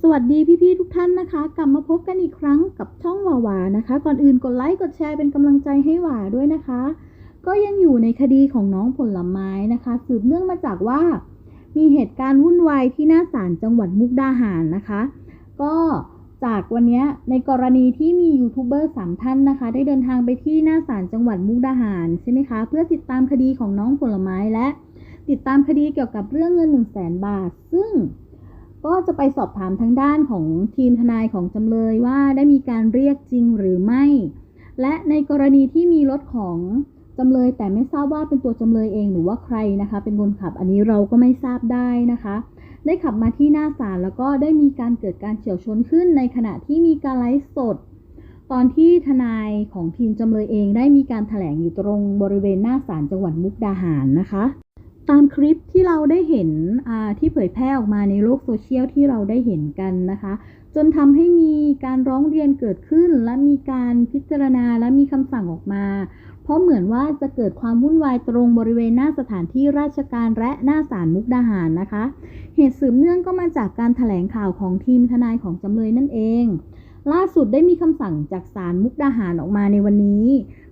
สวัสดีพี่ๆทุกท่านนะคะ กลับมาพบกันอีกครั้งกับช่องหวาหวานะคะ ก่อนอื่นกดไลค์กดแชร์เป็นกำลังใจให้หวาด้วยนะคะ ก็ยังอยู่ในคดีของน้องผลไม้นะคะ สืบเนื่องมาจากว่า มีเหตุการณ์วุ่นวายที่หน้าศาลจังหวัดมุกดาหารนะคะ ก็จากวันนี้ในกรณีที่มียูทูบเบอร์สามท่านนะคะ ได้เดินทางไปที่หน้าศาลจังหวัดมุกดาหารใช่ไหมคะ เพื่อติดตามคดีของน้องผลไม้และ ติดตามคดีเกี่ยวกับเรื่องเงิน1 0 0 0 0แสนบาท ซึ่ง ก็จะไปสอบถามทางด้านของทีมทนายของจำเลยว่าได้มีการเรียกจริงหรือไม่ และในกรณีที่มีรถของจำเลยแต่ไม่ทราบว่าเป็นตัวจำเลยเองหรือว่าใครนะคะ เป็นคนขับอันนี้เราก็ไม่ทราบได้นะคะ ได้ขับมาที่หน้าศาลแล้วก็ได้มีการเกิดการเฉียวชนขึ้น ในขณะที่มีการไลฟ์สด ตอนที่ทนายของทีมจำเลยเองได้มีการถแถลงอยู่ตรงบริเวณหน้าศาลจังหวัดมุกดาหารนะคะ ตามคลิปที่เราได้เห็นที่เผยแพร่ออกมาในโลกโซเชียลที่เราได้เห็นกันนะคะ จนทำให้มีการร้องเรียนเกิดขึ้น และมีการพิจารณาและมีคำสั่งออกมา เพราะเหมือนว่าจะเกิดความวุ่นวายตรงบริเวณหน้าสถานที่ราชการและหน้าศาลมุกดาหารนะคะ เหตุสืบเนื่องก็มาจากการถแถลงข่าวของทีมทนายของจำเลยนั่นเอง ล่าสุดได้มีคำสั่งจากศาลมุกดาหารออกมาในวันนี้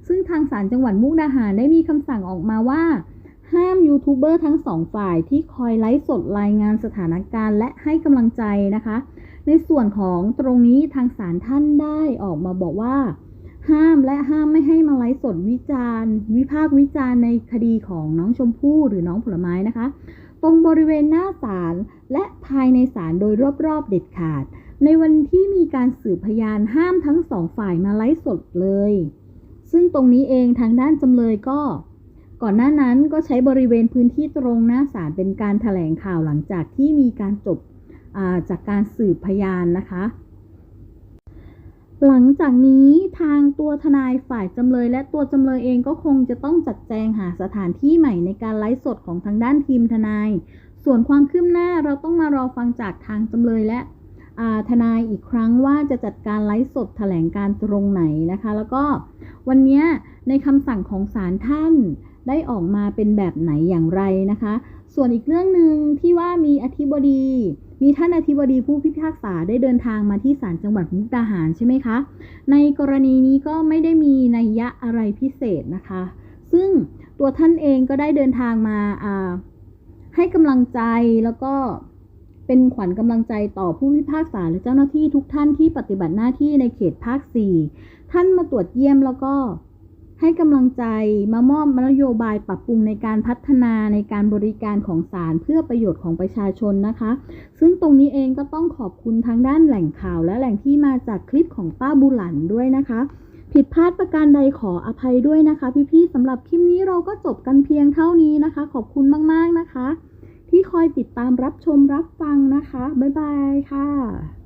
ซึ่งทางศาลจังหวัดมุกดาหารได้มีคำสั่งออกมาว่า ห้ามยูทูบเบอร์ทั้งสองฝ่ายที่คอยไลฟ์สดรายงานสถานการณ์และให้กำลังใจนะคะ ในส่วนของตรงนี้ทางศาลท่านได้ออกมาบอกว่า ห้ามและห้ามไม่ให้มาไลฟ์สดวิจารณ์ วิพากษ์วิจารณ์ในคดีของน้องชมพู่หรือน้องผลไม้นะคะ ตรงบริเวณหน้าศาลและภายในศาลโดยรอบๆเด็ดขาด ในวันที่มีการสืบพยานห้ามทั้งสองฝ่ายมาไลฟ์สดเลย ซึ่งตรงนี้เองทางด้านจำเลยก็ ก่อนหน้านั้นก็ใช้บริเวณพื้นที่ตรงหน้าศาลเป็นการถแถลงข่าวหลังจากที่มีการจบาจากการสืบพยานนะคะ หลังจากนี้ทางตัวทนายฝ่ายจำเลย และตัวจำเลยเองก็คงจะต้องจัดแจงหาสถานที่ใหม่ในการไลฟ์สดของทางด้านทีมทนาย ส่วนความคืบหน้าเราต้องมารอฟังจากทางจำเลยและทนายอีกครั้งว่าจะจัดการไลฟ์สดแถลงการตรงไหนนะคะ แล้วก็ วันนี้ในคำสั่งของศาลท่านได้ออกมาเป็นแบบไหนอย่างไรนะคะ ส่วนอีกเรื่องหนึ่งที่ว่ามีอธิบดี มีท่านอธิบดีผู้พิพากษาได้เดินทางมาที่ศาลจังหวัดมุกดาหารใช่ไหมคะ ในกรณีนี้ก็ไม่ได้มีนัยยะอะไรพิเศษนะคะ ซึ่งตัวท่านเองก็ได้เดินทางมาาให้กำลังใจแล้วก็เป็นขวัญกำลังใจต่อผู้พิพากษาและเจ้าหน้าที่ทุกท่านที่ปฏิบัติหน้าที่ในเขตภาค 4 ท่านมาตรวจเยี่ยมแล้วก็ให้กำลังใจมามอบนโยบายปรับปรุงในการพัฒนาในการบริการของศาลเพื่อประโยชน์ของประชาชนนะคะ ซึ่งตรงนี้เองก็ต้องขอบคุณทางด้านแหล่งข่าวและแหล่งที่มาจากคลิปของป้าบุหลันด้วยนะคะ ผิดพลาดประการใดขออภัยด้วยนะคะ พี่ๆสำหรับคลิปนี้เราก็จบกันเพียงเท่านี้นะคะ ขอบคุณมากๆนะคะ ที่คอยติดตามรับชมรับฟังนะคะบ๊ายบายค่ะ